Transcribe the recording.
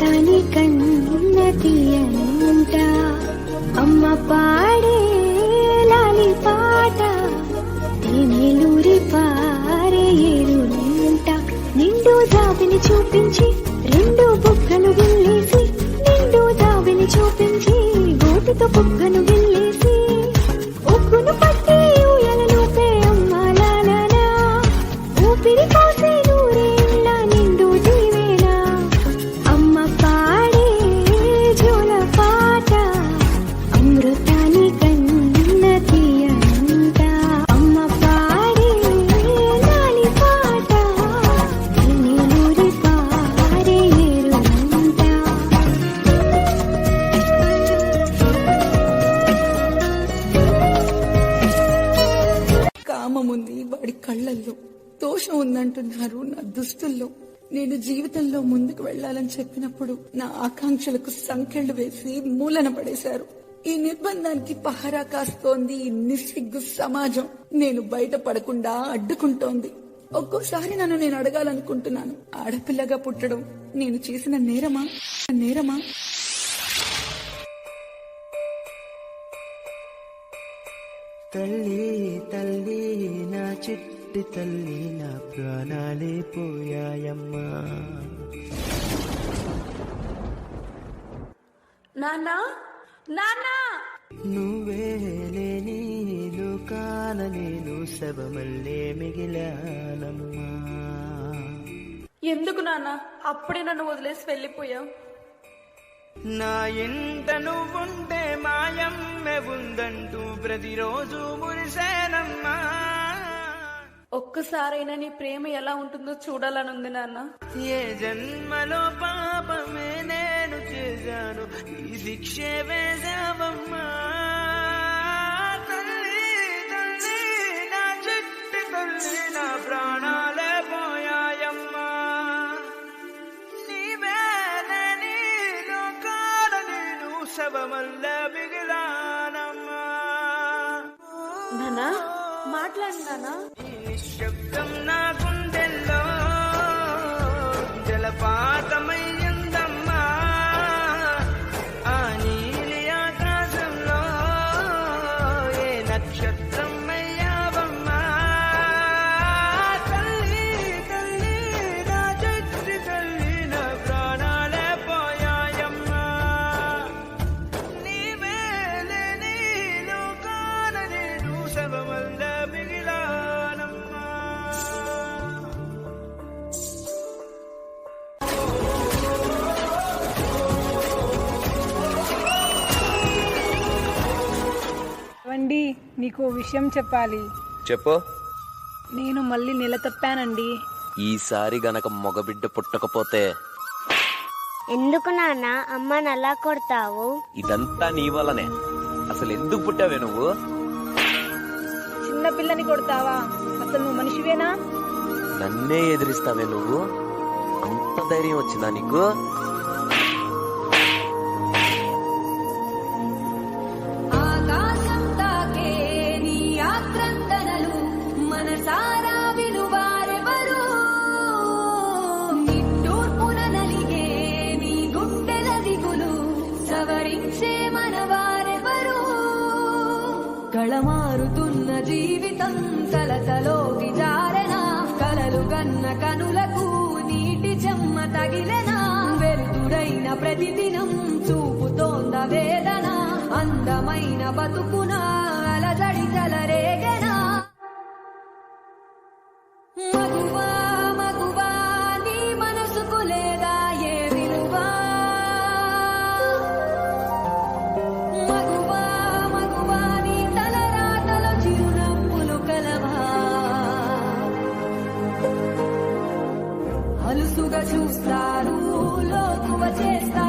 తని కన్న తీయనుంట అమ్మ పాడే లాలి పాట తేనెలూరి పారే ఎరుంట నిండు జాబిని చూపించి వాడి దోషం ఉందంటున్నారు నా దుస్తుల్లో. నేను జీవితంలో ముందుకు వెళ్ళాలని చెప్పినప్పుడు నా ఆకాంక్షలకు సంఖ్యలు వేసి మూలన పడేశారు. ఈ నిర్బంధానికి పహరా కాస్తోంది ఈ నిస్సిగ్గు సమాజం. నేను బయట పడకుండా అడ్డుకుంటోంది. ఒక్కోసారి నన్ను నేను అడగాలనుకుంటున్నాను. ఆడపిల్లగా పుట్టడం నేను చేసిన నేరమా? నేరమా? తల్లి తల్లి నా చిట్ట తల్లి నా ప్రాణాలే పోయాయమ్మా. నాన్నా నాన్నా! నువ్వే లేని లోకాన నేను శవమల్లే మిగిలానమ్మా. ఎందుకు నాన్న? అప్పుడే నన్ను వదిలేసి వెళ్ళిపోయావు. నా ఇంట నువ్వుంటే మాయమ్మె ఉందంటూ ప్రతిరోజు మురిసేనమ్మా. ఒక్కసారైనా నీ ప్రేమ ఎలా ఉంటుందో చూడాలనుంది నాన్న. ఏ జన్మలో పాపమే నేను చేశాను. ఈ శిక్షే వేశావమ్మా. తల్లి తల్లి నా చిట్టి తల్లి నా ప్రాణాలే పోయాయమ్మా. నీవే లేని లోకాల నేను శవమల్ల మిగిలానమ్మా నాన్నా మాట్లాడు నాన్నా. ఈ నిశ్శబ్దం నా గుండెల్లో. జలపాతమయ్యిందమ్మా ఆ నీలి ఆకాశంలో ఏ నక్షత్రం నీకు ఓ విషయం చెప్పాలి. చెప్పు. నేను మళ్ళీ నెల తప్పానండి. ఈసారి గనక మగబిడ్డ పుట్టకపోతే? ఎందుకు నాన్న? అమ్మని అలా కొడతావు? ఇదంతా నీ వల్లనే. అసలు ఎందుకు పుట్టావే నువ్వు? చిన్న పిల్లని కొడతావా? అసలు నువ్వు మనిషివేనా? నన్నే ఎదిరిస్తావే నువ్వు? అంత ధైర్యం వచ్చిందా నీకు? కళమారుతున్న జీవితం సలసలోకి జారెనా కలలు కన్న కనులకు నీటి చెమ్మ తగిలెనా వెలుతుడైన ప్రతిదినం చూపుతోంద వేదన అందమైన బతుకున అలజడి చెలరేగెనా మగువా చూస్తారు లోకువ చేస్తారు